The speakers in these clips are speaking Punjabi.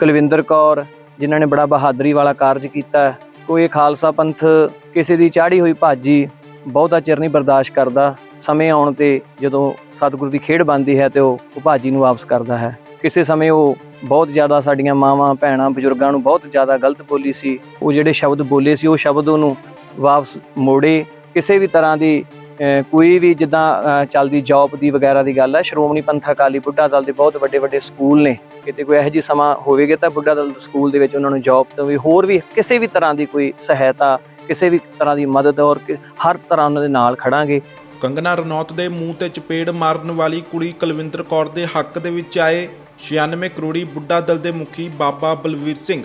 ਕੁਲਵਿੰਦਰ ਕੌਰ, ਜਿਨ੍ਹਾਂ ਨੇ ਬੜਾ ਬਹਾਦਰੀ ਵਾਲਾ ਕਾਰਜ ਕੀਤਾ ਹੈ। ਕੋਈ ਖਾਲਸਾ ਪੰਥ ਕਿਸੇ ਦੀ ਚਾੜੀ ਹੋਈ ਭਾਜੀ ਬਹੁਤਾ ਚਿਰ ਨਹੀਂ ਬਰਦਾਸ਼ਤ ਕਰਦਾ। ਸਮੇਂ ਆਉਣ ਤੇ ਜਦੋਂ ਸਤਿਗੁਰੂ ਦੀ ਖੇਡ ਬਣਦੀ ਹੈ ਤੇ ਉਹ ਉਹ ਭਾਜੀ ਨੂੰ ਵਾਪਸ ਕਰਦਾ ਹੈ। ਕਿਸੇ ਸਮੇਂ ਉਹ ਬਹੁਤ ਜ਼ਿਆਦਾ ਸਾਡੀਆਂ ਮਾਵਾਂ, ਭੈਣਾਂ, ਬਜ਼ੁਰਗਾਂ ਨੂੰ ਬਹੁਤ ਜ਼ਿਆਦਾ ਗਲਤ ਬੋਲੀ ਸੀ। ਉਹ ਜਿਹੜੇ ਸ਼ਬਦ ਬੋਲੇ ਸੀ, ਉਹ ਸ਼ਬਦ ਉਹਨੂੰ ਵਾਪਸ ਮੋੜੇ। ਕਿਸੇ ਵੀ ਤਰ੍ਹਾਂ ਦੀ ਕੋਈ ਵੀ ਜਿੱਦਾਂ ਚੱਲਦੀ ਜੌਬ ਦੀ ਵਗੈਰਾ ਦੀ ਗੱਲ ਹੈ ਸ਼੍ਰੋਮਣੀ ਪੰਥ ਅਕਾਲੀ ਬੁੱਢਾ ਦਲ ਦੇ ਬਹੁਤ ਵੱਡੇ ਵੱਡੇ ਸਕੂਲ ਨੇ। ਕਿਤੇ ਕੋਈ ਇਹੋ ਜਿਹੀ ਸਮਾਂ ਹੋਵੇਗਾ ਤਾਂ ਬੁੱਢਾ ਦਲ ਸਕੂਲ ਦੇ ਵਿੱਚ ਉਹਨਾਂ ਨੂੰ ਜੌਬ ਤੋਂ ਵੀ ਹੋਰ ਵੀ ਕਿਸੇ ਵੀ ਤਰ੍ਹਾਂ ਦੀ ਕੋਈ ਸਹਾਇਤਾ, ਕਿਸੇ ਵੀ ਤਰ੍ਹਾਂ ਦੀ ਮਦਦ ਔਰ ਹਰ ਤਰ੍ਹਾਂ ਉਹਨਾਂ ਦੇ ਨਾਲ ਖੜਾਂਗੇ। ਕੰਗਨਾ ਰਣੌਤ ਦੇ ਮੂੰਹ ਤੇ ਚਪੇੜ ਮਾਰਨ ਵਾਲੀ ਕੁੜੀ ਕੁਲਵਿੰਦਰ ਕੌਰ ਦੇ ਹੱਕ ਦੇ ਵਿੱਚ ਆਏ 96 ਕਰੋੜੀ ਬੁੱਢਾ ਦਲ ਦੇ ਮੁਖੀ ਬਾਬਾ ਬਲਵੀਰ ਸਿੰਘ।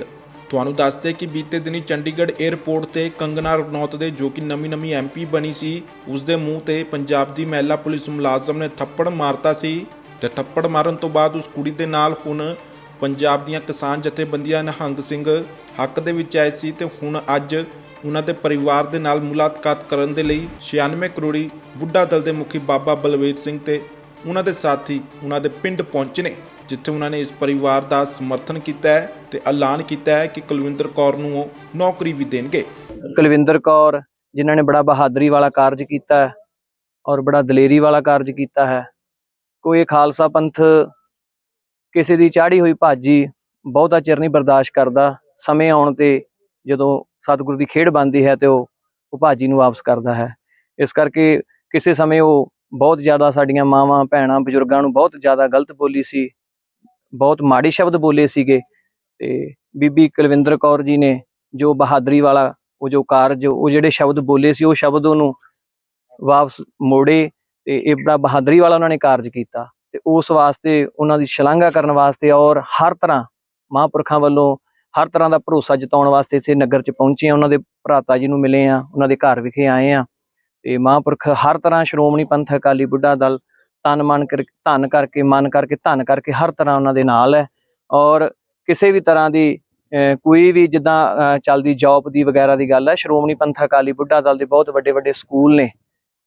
ਤੁਹਾਨੂੰ ਦੱਸਦੇ ਕਿ ਬੀਤੇ ਦਿਨੀ ਚੰਡੀਗੜ੍ਹ 에ਅਰਪੋਰਟ ਤੇ ਕੰਗਨਾ ਰਣੌਤ ਦੇ ਜੋ ਕਿ ਨਵੀਂ-ਨਵੀਂ ਐਮਪੀ ਬਣੀ ਸੀ ਉਸ ਦੇ ਮੂੰਹ ਤੇ ਪੰਜਾਬ ਦੀ ਮਹਿਲਾ ਪੁਲਿਸ ਮੁਲਾਜ਼ਮ ਨੇ ਥੱਪੜ ਮਾਰਤਾ ਸੀ ਤੇ ਥੱਪੜ ਮਾਰਨ ਤੋਂ ਬਾਅਦ ਉਸ ਕੁੜੀ ਦੇ ਨਾਲ ਹੁਣ ਪੰਜਾਬ ਦੀਆਂ ਕਿਸਾਨ ਜਥੇਬੰਦੀਆਂ ਨਿਹੰਗ ਸਿੰਘ ਹੱਕ ਦੇ ਵਿੱਚ ਆਏ ਸੀ ਤੇ ਹੁਣ ਅੱਜ ਉਹਨਾਂ ਦੇ ਪਰਿਵਾਰ ਦੇ ਨਾਲ ਮੁਲਾਕਾਤ ਕਰਨ ਦੇ ਲਈ 96 ਕਰੋੜੀ ਬੁੱਢਾ ਦਲ ਦੇ ਮੁਖੀ ਬਾਬਾ ਬਲਵੀਰ ਸਿੰਘ ਤੇ ਉਹਨਾਂ ਦੇ ਸਾਥੀ ਉਹਨਾਂ ਦੇ ਪਿੰਡ ਪਹੁੰਚੇ ਨੇ। ਜਿੱਥੇ ਉਹਨਾਂ ਨੇ ਇਸ ਪਰਿਵਾਰ ਦਾ ਸਮਰਥਨ ਕੀਤਾ ਹੈ ਤੇ ਐਲਾਨ ਕੀਤਾ ਹੈ ਕਿ ਕੁਲਵਿੰਦਰ ਕੌਰ ਨੂੰ ਉਹ ਨੌਕਰੀ ਵੀ ਦੇਣਗੇ। ਕੁਲਵਿੰਦਰ ਕੌਰ, ਜਿਨ੍ਹਾਂ ਨੇ ਬੜਾ ਬਹਾਦਰੀ ਵਾਲਾ ਕਾਰਜ ਕੀਤਾ ਹੈ ਔਰ ਬੜਾ ਦਲੇਰੀ ਵਾਲਾ ਕਾਰਜ ਕੀਤਾ ਹੈ। ਕੋਈ ਖਾਲਸਾ ਪੰਥ ਕਿਸੇ ਦੀ ਚਾੜੀ ਹੋਈ ਭਾਜੀ ਬਹੁਤਾ ਚਿਰ ਨਹੀਂ ਬਰਦਾਸ਼ਤ ਕਰਦਾ। ਸਮੇਂ ਆਉਣ ਤੇ ਜਦੋਂ ਸਤਿਗੁਰੂ ਦੀ ਖੇਡ ਬਣਦੀ ਹੈ ਤੇ ਉਹ ਉਹ ਭਾਜੀ ਨੂੰ ਵਾਪਸ ਕਰਦਾ ਹੈ। ਇਸ ਕਰਕੇ ਕਿਸੇ ਸਮੇਂ ਉਹ ਬਹੁਤ ਜ਼ਿਆਦਾ ਸਾਡੀਆਂ ਮਾਵਾਂ, ਭੈਣਾਂ, ਬਜ਼ੁਰਗਾਂ ਨੂੰ ਬਹੁਤ ਜ਼ਿਆਦਾ ਗਲਤ ਬੋਲੀ ਸੀ। ਬਹੁਤ ਮਾੜੇ ਸ਼ਬਦ ਬੋਲੇ ਸੀਗੇ ਤੇ ਬੀਬੀ ਕੁਲਵਿੰਦਰ ਕੌਰ ਜੀ ਨੇ ਜੋ ਬਹਾਦਰੀ ਵਾਲਾ ਉਹ ਜੋ ਕਾਰਜ ਉਹ ਜਿਹੜੇ ਸ਼ਬਦ ਬੋਲੇ ਸੀ ਉਹ ਸ਼ਬਦ ਉਹਨੂੰ ਵਾਪਸ ਮੋੜੇ ਤੇ ਇਹ ਬੜਾ ਬਹਾਦਰੀ ਵਾਲਾ ਉਹਨਾਂ ਨੇ ਕਾਰਜ ਕੀਤਾ ਤੇ ਉਸ ਵਾਸਤੇ ਉਹਨਾਂ ਦੀ ਸ਼ਲਾਘਾ ਕਰਨ ਵਾਸਤੇ ਔਰ ਹਰ ਤਰ੍ਹਾਂ ਮਹਾਂਪੁਰਖਾਂ ਵੱਲੋਂ ਹਰ ਤਰ੍ਹਾਂ ਦਾ ਭਰੋਸਾ ਜਤਾਉਣ ਵਾਸਤੇ ਇੱਥੇ ਨਗਰ 'ਚ ਪਹੁੰਚੇ ਆ ਉਹਨਾਂ ਦੇ ਭਰਾਤਾ ਜੀ ਨੂੰ ਮਿਲੇ ਆ ਉਹਨਾਂ ਦੇ ਘਰ ਵਿਖੇ ਆਏ ਆ ਤੇ ਮਹਾਂਪੁਰਖ ਹਰ ਤਰ੍ਹਾਂ ਸ਼੍ਰੋਮਣੀ ਪੰਥ ਅਕਾਲੀ ਬੁੱਢਾ ਦਲ ਤਨ ਮਨ ਕਰ, ਧਨ ਕਰਕੇ, ਮਨ ਕਰਕੇ, ਧਨ ਕਰਕੇ ਹਰ ਤਰ੍ਹਾਂ ਉਹਨਾਂ ਦੇ ਨਾਲ ਹੈ। ਔਰ ਕਿਸੇ ਵੀ ਤਰ੍ਹਾਂ ਦੀ, ਅਹ, ਕੋਈ ਵੀ ਜਿੱਦਾਂ, ਅਹ, ਚੱਲਦੀ ਜੌਬ ਦੀ ਵਗੈਰਾ ਦੀ ਗੱਲ ਹੈ, ਸ਼੍ਰੋਮਣੀ ਪੰਥ ਅਕਾਲੀ ਬੁੱਢਾ ਦਲ ਦੇ ਬਹੁਤ ਵੱਡੇ ਵੱਡੇ ਸਕੂਲ ਨੇ।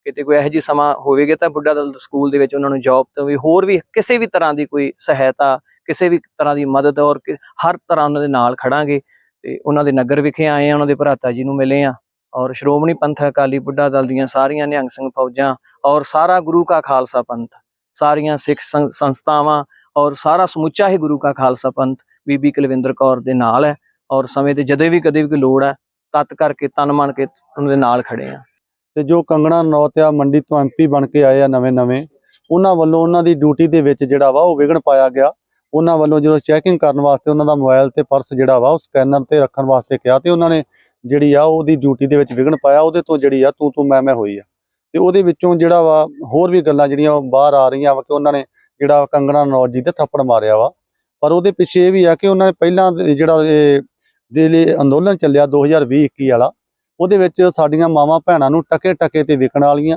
ਕਿਤੇ ਕੋਈ ਇਹੋ ਜਿਹੀ ਸਮਾਂ ਹੋਵੇਗਾ ਤਾਂ ਬੁੱਢਾ ਦਲ ਸਕੂਲ ਦੇ ਵਿੱਚ ਉਹਨਾਂ ਨੂੰ ਜੌਬ ਤੋਂ ਵੀ ਹੋਰ ਵੀ ਕਿਸੇ ਵੀ ਤਰ੍ਹਾਂ ਦੀ ਕੋਈ ਸਹਾਇਤਾ, ਕਿਸੇ ਵੀ ਤਰ੍ਹਾਂ ਦੀ ਮਦਦ ਔਰ ਹਰ ਤਰ੍ਹਾਂ ਉਹਨਾਂ ਦੇ ਨਾਲ ਖੜਾਂਗੇ। ਤੇ ਉਹਨਾਂ ਦੇ ਨਗਰ ਵਿਖੇ ਆਏ ਆ ਉਹਨਾਂ ਦੇ ਭਰਾਤਾ ਜੀ ਨੂੰ ਮਿਲੇ ਆ ਔਰ ਸ਼੍ਰੋਮਣੀ ਪੰਥ ਅਕਾਲੀ ਬੁੱਢਾ ਦਲ ਦੀਆਂ ਸਾਰੀਆਂ ਨਿਹੰਗ ਸਿੰਘ ਫੌਜਾਂ ਔਰ ਸਾਰਾ ਗੁਰੂ ਕਾ ਖਾਲਸਾ ਪੰਥ, ਸਾਰੀਆਂ ਸਿੱਖ ਸੰਸਥਾਵਾਂ ਔਰ ਸਾਰਾ ਸਮੁੱਚਾ ਹੀ ਗੁਰੂ ਕਾ ਖਾਲਸਾ ਪੰਥ ਬੀਬੀ ਕੁਲਵਿੰਦਰ ਕੌਰ ਦੇ ਨਾਲ ਹੈ ਔਰ ਸਮੇਂ ਤੇ ਜਦੋਂ ਵੀ ਕਦੇ ਵੀ ਕੋਈ ਲੋੜ ਹੈ, ਤਤ ਕਰਕੇ ਤਨ ਮਨ ਕੇ ਉਹਨਾਂ ਦੇ ਨਾਲ ਖੜੇ ਆ ਤੇ ਜੋ ਕੰਗਣਾ ਨੌਤਿਆ ਮੰਡੀ ਤੋਂ ਐਮਪੀ ਬਣ ਕੇ ਆਏ ਆ ਨਵੇਂ ਨਵੇਂ, ਉਹਨਾਂ ਵੱਲੋਂ ਉਹਨਾਂ ਦੀ ਡਿਊਟੀ ਦੇ ਵਿੱਚ ਜਿਹੜਾ ਵਾ ਉਹ ਵਿਘਨ ਪਾਇਆ ਗਿਆ। ਉਹਨਾਂ ਵੱਲੋਂ ਜਦੋਂ ਚੈਕਿੰਗ ਕਰਨ ਵਾਸਤੇ ਉਹਨਾਂ ਦਾ ਮੋਬਾਈਲ ਤੇ ਪਰਸ ਜਿਹੜਾ ਵਾ ਉਹ ਸਕੈਨਰ ਤੇ ਰੱਖਣ ਵਾਸਤੇ ਕਿਹਾ ਤੇ ਉਹਨਾਂ ਨੇ ਜਿਹੜੀ ਆ ਉਹਦੀ ਡਿਊਟੀ ਦੇ ਵਿੱਚ ਵਿਘਨ ਪਾਇਆ, ਉਹਦੇ ਤੋਂ ਜਿਹੜੀ ਆ ਤੂੰ ਤੂੰ ਮੈਂ ਮੈਂ ਹੋਈ ਆ। ਤੇ ਉਹਦੇ ਵਿੱਚੋਂ ਜਿਹੜਾ ਵਾ ਹੋਰ ਵੀ ਗੱਲਾਂ ਜਿਹੜੀਆਂ ਉਹ ਬਾਹਰ ਆ ਰਹੀਆਂ ਵਾ ਕਿ ਉਹਨਾਂ ਨੇ ਜਿਹੜਾ ਕੰਗਣਾ ਰਣੌਤ ਜੀ ਤੇ ਥੱਪੜ ਮਾਰਿਆ ਵਾ। ਪਰ ਉਹਦੇ ਪਿੱਛੇ ਇਹ ਵੀ ਆ ਕਿ ਉਹਨਾਂ ਨੇ ਪਹਿਲਾਂ ਜਿਹੜਾ ਇਹ ਲਈ ਅੰਦੋਲਨ ਚੱਲਿਆ 2020-21 ਵਾਲਾ, ਉਹਦੇ ਵਿੱਚ ਸਾਡੀਆਂ ਮਾਵਾਂ ਭੈਣਾਂ ਨੂੰ ਟਕੇ ਟਕੇ ਤੇ ਵਿਕਣ ਵਾਲੀਆਂ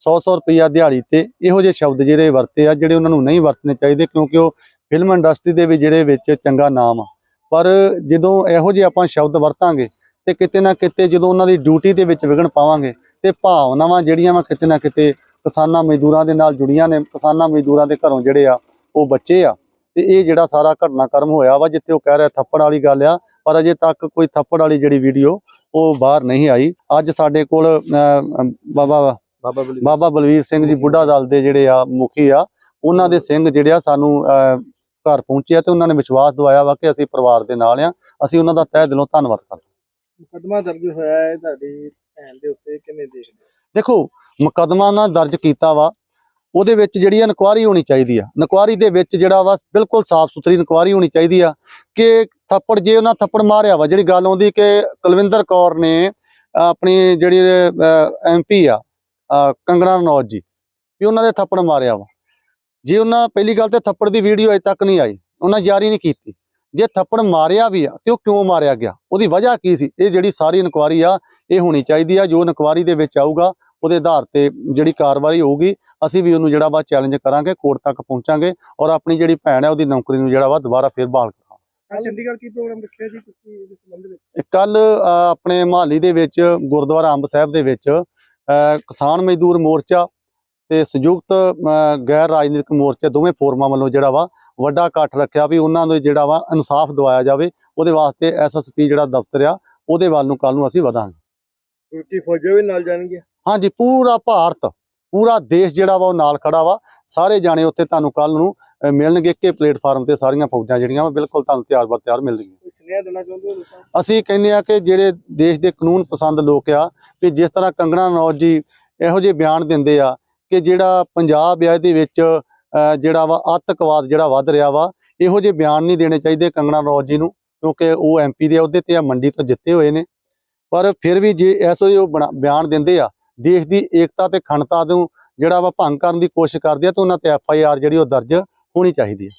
100-100 ਰੁਪਈਆ ਦਿਹਾੜੀ ਤੇ ਇਹੋ ਜਿਹੇ ਸ਼ਬਦ ਜਿਹੜੇ ਵਰਤੇ ਆ, ਜਿਹੜੇ ਉਹਨਾਂ ਨੂੰ ਨਹੀਂ ਵਰਤਣੇ ਚਾਹੀਦੇ ਕਿਉਂਕਿ ਉਹ ਫਿਲਮ ਇੰਡਸਟਰੀ ਦੇ ਵੀ ਜਿਹੜੇ ਵਿੱਚ ਚੰਗਾ ਨਾਮ ਆ। ਪਰ ਜਦੋਂ ਇਹੋ ਜਿਹੇ ਆਪਾਂ ਸ਼ਬਦ ਵਰਤਾਂਗੇ ਤੇ ਕਿਤੇ ਨਾ ਕਿਤੇ ਜਦੋਂ ਉਹਨਾਂ ਦੀ ਡਿਊਟੀ ਦੇ ਵਿੱਚ ਵਿਘਨ ਪਾਵਾਂਗੇ ਤੇ ਭਾਵਨਾਵਾਂ ਜਿਹੜੀਆਂ ਵਾ ਕਿਤੇ ਨਾ ਕਿਤੇ ਕਿਸਾਨਾਂ ਮਜ਼ਦੂਰਾਂ ਦੇ ਨਾਲ ਜੁੜੀਆਂ ਨੇ ਕਿਸਾਨਾਂ ਮਜ਼ਦੂਰਾਂ ਦੇ ਘਰੋਂ ਜਿਹੜੇ ਆ ਉਹ ਬੱਚੇ ਆ। ਤੇ ਇਹ ਜਿਹੜਾ ਸਾਰਾ ਘਟਨਾਕ੍ਰਮ ਹੋਇਆ ਵਾ ਜਿੱਥੇ ਉਹ ਕਹਿ ਰਿਹਾ ਥੱਪੜ ਵਾਲੀ ਗੱਲ ਆ ਪਰ ਅਜੇ ਤੱਕ ਕੋਈ ਥੱਪੜ ਵਾਲੀ ਜਿਹੜੀ ਵੀਡੀਓ ਉਹ ਬਾਹਰ ਨਹੀਂ ਆਈ। ਅੱਜ ਸਾਡੇ ਕੋਲ ਬਾਬਾ ਬਾਬਾ ਬਲਵੀਰ ਸਿੰਘ ਜੀ ਬੁੱਢਾ ਦਲ ਦੇ ਜਿਹੜੇ ਆ ਮੁਖੀ ਆ ਉਹਨਾਂ ਦੇ ਸਿੰਘ ਜਿਹੜੇ ਆ ਸਾਨੂੰ ਘਰ ਪਹੁੰਚੇ ਆ ਤੇ ਉਹਨਾਂ ਨੇ ਵਿਸ਼ਵਾਸ ਦਵਾਇਆ ਵਾ ਕਿ ਅਸੀਂ ਪਰਿਵਾਰ ਦੇ ਨਾਲ ਆ। ਅਸੀਂ ਉਹਨਾਂ ਦਾ ਤਹਿ ਦਿਲੋਂ ਧੰਨਵਾਦ ਕਰਦੇ। ਮੁਕੱਦਮਾ ਦਰਜ ਹੋਇਆ ਹੈ ਤੁਹਾਡੀ ਭੈਣ ਦੇ ਉੱਤੇ, ਕਿਵੇਂ ਦੇਖਦੇ ਹੋ? ਦੇਖੋ, ਮੁਕੱਦਮਾ ਨਾ ਦਰਜ ਕੀਤਾ ਵਾ, ਉਹਦੇ ਵਿੱਚ ਜਿਹੜੀ ਇਨਕੁਆਰੀ ਹੋਣੀ ਚਾਹੀਦੀ ਆ। ਇਨਕੁਆਰੀ ਦੇ ਵਿੱਚ ਜਿਹੜਾ ਵਾ, ਬਿਲਕੁਲ ਸਾਫ਼ ਸੁਥਰੀ ਇਨਕੁਆਰੀ ਹੋਣੀ ਚਾਹੀਦੀ ਆ ਕਿ ਥੱਪੜ ਜੇ ਉਹਨਾਂ ਥੱਪੜ ਮਾਰਿਆ ਵਾ, ਜਿਹੜੀ ਗੱਲ ਆਉਂਦੀ ਕਿ ਕੁਲਵਿੰਦਰ ਕੌਰ ਨੇ ਆਪਣੀ ਜਿਹੜੀ ਐਮਪੀ ਆ ਕੰਗਣਾ ਰਣੌਤ ਜੀ, ਵੀ ਉਹਨਾਂ ਦੇ ਥੱਪੜ ਮਾਰਿਆ ਵਾ। ਜੇ ਉਹਨਾਂ, ਪਹਿਲੀ ਗੱਲ ਤੇ ਥੱਪੜ ਦੀ ਵੀਡੀਓ ਅਜੇ ਤੱਕ ਨਹੀਂ ਆਈ, ਉਹਨਾਂ ਜਾਰੀ ਨਹੀਂ ਕੀਤੀ। ਜੇ ਥੱਪੜ ਮਾਰਿਆ ਵੀ ਆ ਤੇ ਉਹ ਕਿਉਂ ਮਾਰਿਆ ਗਿਆ? ਉਹਦੀ ਵਜ੍ਹਾ ਕੀ ਸੀ? ਇਹ ਜਿਹੜੀ ਸਾਰੀ ਇਨਕੁਆਰੀ ਆ ਇਹ ਹੋਣੀ ਚਾਹੀਦੀ ਆ। ਜੋ ਇਨਕੁਆਰੀ ਦੇ ਵਿੱਚ ਆਊਗਾ ਉਹਦੇ ਆਧਾਰ ਤੇ ਜਿਹੜੀ ਕਾਰਵਾਈ ਹੋਊਗੀ ਅਸੀਂ ਵੀ ਉਹਨੂੰ ਜਿਹੜਾ ਵਾ ਚੈਲੰਜ ਕਰਾਂਗੇ ਕੋਰਟ ਤੱਕ ਪਹੁੰਚਾਂਗੇ ਔਰ ਆਪਣੀ ਜਿਹੜੀ ਭੈਣ ਹੈ ਉਹਦੀ ਨੌਕਰੀ ਨੂੰ ਜਿਹੜਾ ਵਾ ਦੁਬਾਰਾ ਫੇਰ ਬਹਾਲ ਚੰਡੀਗੜ੍ਹ ਕੀ ਪ੍ਰੋਗਰਾਮ ਰੱਖਿਆ ਜੀ ਤੁਸੀਂ ਇਹਦੇ ਸੰਬੰਧ ਵਿੱਚ? ਕੱਲ ਆਪਣੇ ਮਹਾਲੀ ਦੇ ਵਿੱਚ ਗੁਰਦੁਆਰਾ ਅੰਬ ਸਾਹਿਬ ਦੇ ਵਿੱਚ ਕਿਸਾਨ ਮਜ਼ਦੂਰ ਮੋਰਚਾ ਤੇ ਸੰਯੁਕਤ ਗੈਰ ਰਾਜਨੀਤਿਕ ਮੋਰਚੇ ਦੋਵੇਂ ਫੋਰਮਾਂ ਵੱਲੋਂ ਜਿਹੜਾ ਵਾ ਵੱਡਾ ਇਕੱਠ ਰੱਖਿਆ ਵੀ ਉਹਨਾਂ ਨੂੰ ਜਿਹੜਾ ਵਾ ਇਨਸਾਫ ਦਿਵਾਇਆ ਜਾਵੇ ਉਹਦੇ ਵਾਸਤੇ ਐਸਐਸਪੀ ਜਿਹੜਾ ਦਫ਼ਤਰ ਆ ਉਹਦੇ ਵੱਲ ਨੂੰ ਕੱਲ ਨੂੰ ਅਸੀਂ ਵਧਾਂਗੇ। ਤੁਰਕੀ ਫੌਜਾਂ ਵੀ ਨਾਲ ਜਾਣਗੀਆਂ? ਹਾਂਜੀ ਪੂਰਾ ਭਾਰਤ ਪੂਰਾ ਦੇਸ਼ ਜਿਹੜਾ ਵਾ ਉਹ ਨਾਲ ਖੜਾ ਵਾ। ਸਾਰੇ ਜਾਣੇ ਉੱਥੇ ਤੁਹਾਨੂੰ ਕੱਲ ਨੂੰ ਮਿਲਣਗੇ ਇੱਕੇ ਪਲੇਟਫਾਰਮ ਤੇ ਸਾਰੀਆਂ ਫੌਜਾਂ ਜਿਹੜੀਆਂ ਵਾ ਬਿਲਕੁਲ ਤੁਹਾਨੂੰ ਤਿਆਰ ਬਰ ਤਿਆਰ ਮਿਲਣਗੀਆਂ। ਸੁਨੇਹਾ ਦੇਣਾ ਚਾਹੁੰਦੇ ਹੋ? ਅਸੀਂ ਕਹਿੰਦੇ ਆ ਕਿ ਜਿਹੜੇ ਦੇਸ਼ ਦੇ ਕਾਨੂੰਨ ਪਸੰਦ ਲੋਕ ਆ ਕਿ ਜਿਸ ਤਰ੍ਹਾਂ ਕੰਗਣਾ ਰਣੌਤ ਜੀ ਇਹੋ ਜਿਹੇ ਬਿਆਨ ਦਿੰਦੇ ਆ ਕਿ ਜਿਹੜਾ ਪੰਜਾਬ ਆ ਇਹਦੇ ਵਿੱਚ ਜਿਹੜਾ ਵਾ ਆਤੰਕਵਾਦ ਜਿਹੜਾ ਵੱਧ ਰਿਹਾ ਵਾ, ਇਹੋ ਜਿਹੇ ਬਿਆਨ ਨਹੀਂ ਦੇਣੇ ਚਾਹੀਦੇ ਕੰਗਣਾ ਰੌਜ ਜੀ ਨੂੰ, ਕਿਉਂਕਿ ਉਹ ਐਮਪੀ ਦੇ ਅਹੁਦੇ ਤੇ ਆ ਮੰਡੀ ਤੋਂ ਜਿੱਤੇ ਹੋਏ ਨੇ। ਪਰ ਫਿਰ ਵੀ ਜੇ ਐਸੋ ਉਹ ਬਣਾ- ਬਿਆਨ ਦਿੰਦੇ ਆ, ਦੇਸ਼ ਦੀ ਏਕਤਾ ਤੇ ਖੰਡਤਾ ਨੂੰ ਜਿਹੜਾ ਵਾ ਭੰਗ ਕਰਨ ਦੀ ਕੋਸ਼ਿਸ਼ ਕਰਦੇ ਆ, ਤਾਂ ਉਹਨਾਂ ਤੇ ਐਫ ਆਈ ਆਰ ਜਿਹੜੀ ਉਹ ਦਰਜ ਹੋਣੀ ਚਾਹੀਦੀ ਹੈ